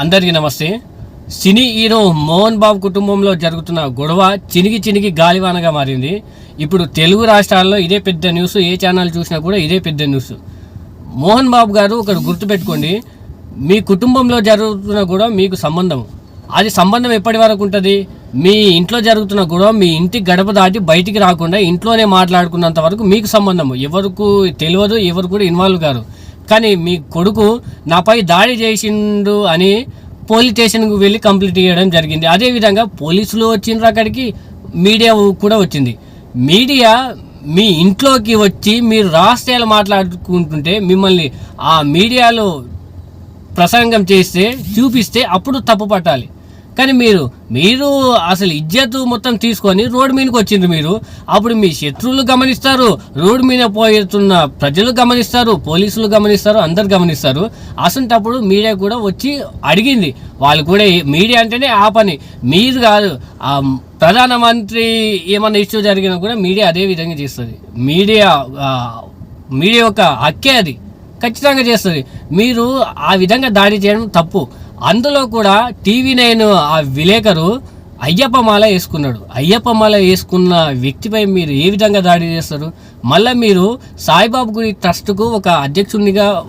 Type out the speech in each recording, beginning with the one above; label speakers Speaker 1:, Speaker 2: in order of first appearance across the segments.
Speaker 1: అందరికీ నమస్తే. Cine hero Mohan Babu కుటుంబంలో జరుగుతున్న గొడవ చినిగి చినిగి గాలివానగా మారింది. ఇప్పుడు తెలుగు రాష్ట్రాల్లో ఇదే పెద్ద న్యూస్ ఏ ఛానల్ చూసినా కూడా ఇదే పెద్ద న్యూస్. మోహన్ బాబు గారు ఒకటి గుర్తుపెట్టుకోండి మీ కుటుంబంలో జరుగుతున్న గొడవ మీకు సంబంధం. అది సంబంధం ఎప్పటి వరకు ఉంటుంది? మీ ఇంట్లో జరుగుతున్న గొడవ మీ ఇంటి గడప దాటి బయటికి రాకుండా ఇంట్లోనే మాట్లాడుకున్నంత వరకు మీకు సంబంధం. ఎవరికి తెలియదు ఎవరు కూడా ఇన్వాల్వ్ కారు. కానీ మీ కొడుకు నాపై దాడి చేసిండు అని పోలీస్ స్టేషన్కు వెళ్ళి కంప్లీట్ చేయడం జరిగింది. అదేవిధంగా పోలీసులు వచ్చిండ్రు అక్కడికి మీడియా కూడా వచ్చింది. మీడియా మీ ఇంట్లోకి వచ్చి మీరు రహస్యాలు మాట్లాడుకుంటుంటే మిమ్మల్ని ఆ మీడియాలో ప్రసంగం చేస్తే చూపిస్తే అప్పుడు తప్పు పట్టాలి కానీ మీరు మీరు అసలు ఇజ్జత్ మొత్తం తీసుకొని రోడ్డు మీదకి వచ్చింది మీరు. అప్పుడు మీ శత్రువులు గమనిస్తారు రోడ్డు మీద పోతున్న ప్రజలు గమనిస్తారు పోలీసులు గమనిస్తారు అందరు గమనిస్తారు. అసంటప్పుడు మీడియా కూడా వచ్చి అడిగింది. వాళ్ళు కూడా మీడియా అంటేనే ఆ పని. మీరు కాదు ప్రధానమంత్రి ఏమన్నా ఇష్యూ జరిగినా కూడా మీడియా అదే విధంగా చేస్తుంది. మీడియా మీడియా యొక్క హక్కే అది. ఖచ్చితంగా చేస్తుంది. మీరు ఆ విధంగా దాడి చేయడం తప్పు. అందులో కూడా టీవీ నైన్ ఆ విలేకరు అయ్యప్ప మాల వేసుకున్నాడు. అయ్యప్ప మాల వేసుకున్న వ్యక్తిపై మీరు ఏ విధంగా దాడి చేస్తారు? మళ్ళీ మీరు సాయిబాబు గురి ట్రస్ట్కు ఒక అధ్యక్షునిగా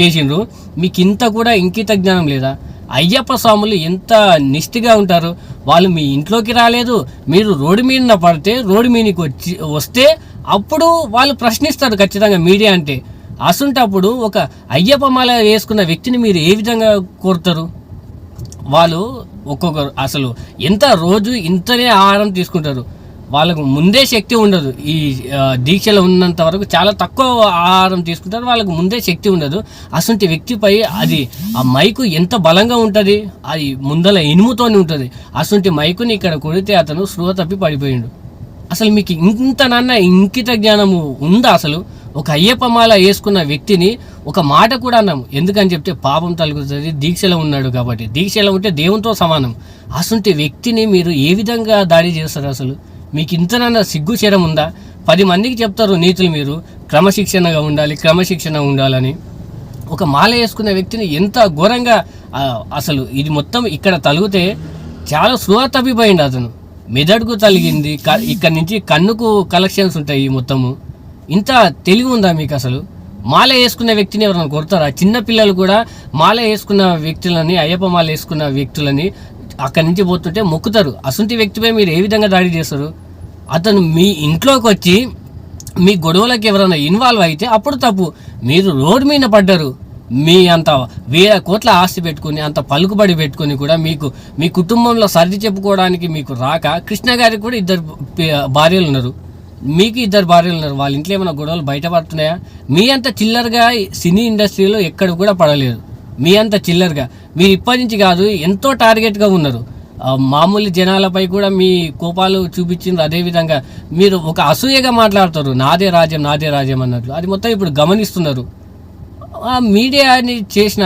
Speaker 1: చేసిండ్రు. మీకు ఇంత కూడా ఇంకిత జ్ఞానం లేదా? అయ్యప్ప స్వాములు ఎంత నిష్టిగా ఉంటారు? వాళ్ళు మీ ఇంట్లోకి రాలేదు. మీరు రోడ్డు మీద పడితే రోడ్డు మీదకి వచ్చి వస్తే అప్పుడు వాళ్ళు ప్రశ్నిస్తారు ఖచ్చితంగా మీడియా అంటే. అసుంటప్పుడు ఒక అయ్యప్ప మాల వేసుకున్న వ్యక్తిని మీరు ఏ విధంగా కోరుతారు? వాళ్ళు ఒక్కొక్కరు అసలు ఎంత రోజు ఇంతనే ఆహారం తీసుకుంటారు. వాళ్ళకు ముందే శక్తి ఉండదు. ఈ దీక్షలో ఉన్నంత వరకు చాలా తక్కువ ఆహారం తీసుకుంటారు. వాళ్ళకు ముందే శక్తి ఉండదు. అసంటి వ్యక్తిపై అది ఆ మైకు ఎంత బలంగా ఉంటుంది? అది ముందల ఇనుముతోనే ఉంటుంది. అసంటి మైకుని ఇక్కడ కొడితే అతను స్పృహ తప్పి పడిపోయిండు. అసలు మీకు ఇంత నాన్న ఇంకిత జ్ఞానము ఉందా అసలు? ఒక అయ్యప్ప మాల వేసుకున్న వ్యక్తిని ఒక మాట కూడా అన్నాము. ఎందుకని చెప్తే పాపం తలుగుతుంది దీక్షలో ఉన్నాడు కాబట్టి. దీక్షలో ఉంటే దేవునితో సమానం. అసంటి వ్యక్తిని మీరు ఏ విధంగా దాడి చేస్తారు అసలు? మీకు ఇంతనన్నా సిగ్గు శరం ఉందా? పది మందికి చెప్తారు నీతులు మీరు. క్రమశిక్షణగా ఉండాలి క్రమశిక్షణ ఉండాలని. ఒక మాల వేసుకున్న వ్యక్తిని ఎంత ఘోరంగా అసలు ఇది మొత్తం ఇక్కడ తలిగితే చాలా స్పృహ తప్పిపోయింది అతను. మెదడుకు తలిగింది క- ఇక్కడ నుంచి కన్నుకు కలెక్షన్స్ ఉంటాయి మొత్తము. ఇంత తెలివి ఉందా మీకు అసలు? మాల వేసుకున్న వ్యక్తిని ఎవరైనా కొడతారా? చిన్న పిల్లలు కూడా మాల వేసుకున్న వ్యక్తులని అయ్యప్ప మాల వేసుకున్న వ్యక్తులని అక్కడి నుంచి పోతుంటే మొక్కుతారు. అసంటి వ్యక్తిపై మీరు ఏ విధంగా దాడి చేస్తారు? అతను మీ ఇంట్లోకి వచ్చి మీ గొడవలకు ఎవరైనా ఇన్వాల్వ్ అయితే అప్పుడు తప్పు. మీరు రోడ్డు మీద పడ్డారు. మీ అంత వేల కోట్ల ఆస్తి పెట్టుకుని అంత పలుకుబడి పెట్టుకుని కూడా మీకు మీ కుటుంబంలో సర్ది చెప్పుకోవడానికి మీకు రాక కృష్ణ గారికి కూడా ఇద్దరు భార్యలు ఉన్నారు. మీకు ఇద్దరు భార్యలు ఉన్నారు. వాళ్ళ ఇంట్లో ఏమైనా గొడవలు బయటపడుతున్నాయా మీ అంత చిల్లరగా సినీ ఇండస్ట్రీలో ఎక్కడ కూడా పడలేదు. మీ అంత చిల్లరగా. మీరు ఇప్పటి నుంచి కాదు ఎంతో టార్గెట్గా ఉన్నారు. మామూలు జనాలపై కూడా మీ కోపాలు చూపించింది అదేవిధంగా మీరు ఒక అసూయగా మాట్లాడతారు నాదే రాజ్యం నాదే రాజ్యం అన్నట్లు. అది మొత్తం ఇప్పుడు గమనిస్తున్నారు. మీడియాని చేసిన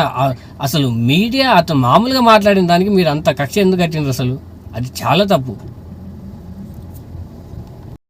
Speaker 1: అసలు మీడియా అతను మామూలుగా మాట్లాడిన దానికి మీరు అంత కక్ష ఎందుకు కట్టినారు అసలు? అది చాలా తప్పు.